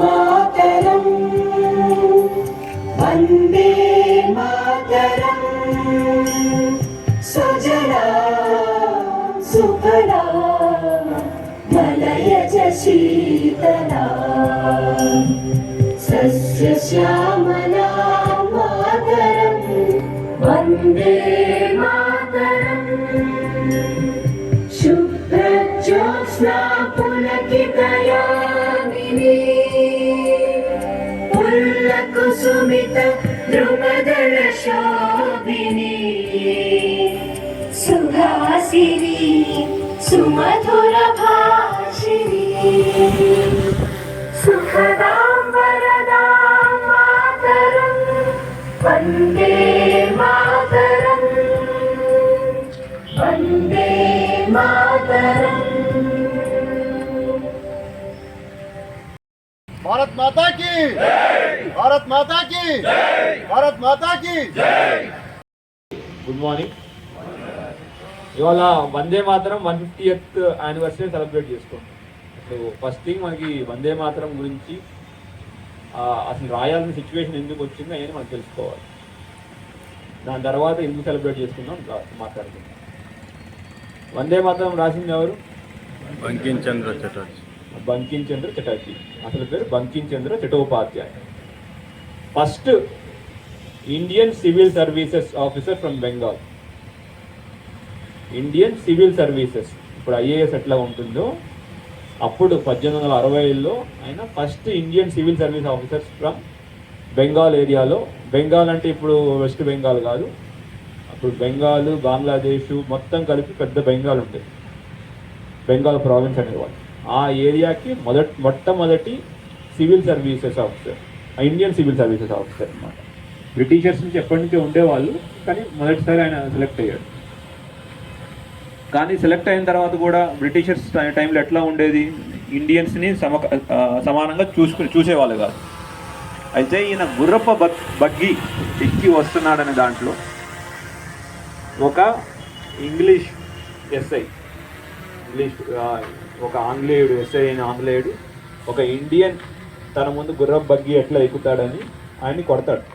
मातरम् वन्दे मातरम् सुजना सुफला मलयज शीतला सस्यश्यामला मातरम् वन्दे मातरम् शुभ्रज्योत्स्ना पुलकितया ಕುಸುಮಿತ ಧ್ರುಮದಳ ಶೋಭಿನಿ ಸುಹಾಸಿನಿ ಸುಮಧುರ ಭಾಷಿನಿ ಸುಖದಾಂ ವರದಾಂ ಮಾತರಂ ವಂದೇ ಮಾತರಂ ವಂದೇ ಮಾತರಂ భారత్ మాతా కి భారత్ మాతా కి భారత్ మాతా కి గుడ్ మార్నింగ్ ఇవాళ Vande Mataram one fiftieth anniversary celebrate చేసుకుంటాం సో ఫస్ట్ థింగ్ మనకి వందే మాత్రం గురించి అసలు రాయాల్సిన సిచ్యువేషన్ ఎందుకు వచ్చిందో అనేది మనకు తెలుసుకోవాలి. దాని తర్వాత ఎందుకు సెలబ్రేట్ చేసుకుందాం మాట్లాడుకుందాం. వందే మాత్రం రాసింది ఎవరు? బంకిం చంద్ర చటర్జీ. బంకిం చంద్ర చటర్జీ. అసలు పేరు Bankim Chandra Chattopadhyay. First Indian civil services officer from Bengal Indian civil services ఇప్పుడు ఐఏఎస్ ఎట్లా ఉంటుందో అప్పుడు పద్దెనిమిది వందల అరవైలో ఆయన first Indian civil service officers from Bengal ఏరియాలో బెంగాల్ అంటే ఇప్పుడు వెస్ట్ బెంగాల్ కాదు. అప్పుడు బెంగాల్ బంగ్లాదేశ్ మొత్తం కలిపి పెద్ద బెంగాల్ ఉండేది బెంగాల్ ప్రావిన్స్ అనేవాళ్ళు. ఆ ఏరియాకి మొదటి మొట్టమొదటి civil services officer Indian civil services officer అనమాట బ్రిటిషర్స్ నుంచి ఎప్పటి నుంచో ఉండేవాళ్ళు కానీ మొదటిసారి ఆయన సెలెక్ట్ అయ్యాడు. కానీ సెలెక్ట్ అయిన తర్వాత కూడా బ్రిటిషర్స్ టైంలో ఎట్లా ఉండేది? ఇండియన్స్ని సమ సమానంగా చూసుకుని చూసేవాళ్ళు కాదు. అయితే ఈయన గుర్రప్ప బగ్ బగ్గి ఎక్కి వస్తున్నాడనే దాంట్లో ఒక ఇంగ్లీష్ ఎస్ఐ ఇంగ్లీష్ ఒక ఆంగ్లేయుడు ఎస్ఐ అయిన ఆంగ్లేయుడు ఒక ఇండియన్ తన ముందు గుర్రం బగ్గి ఎట్లా ఎక్కుతాడని ఆయన్ని కొడతాడు.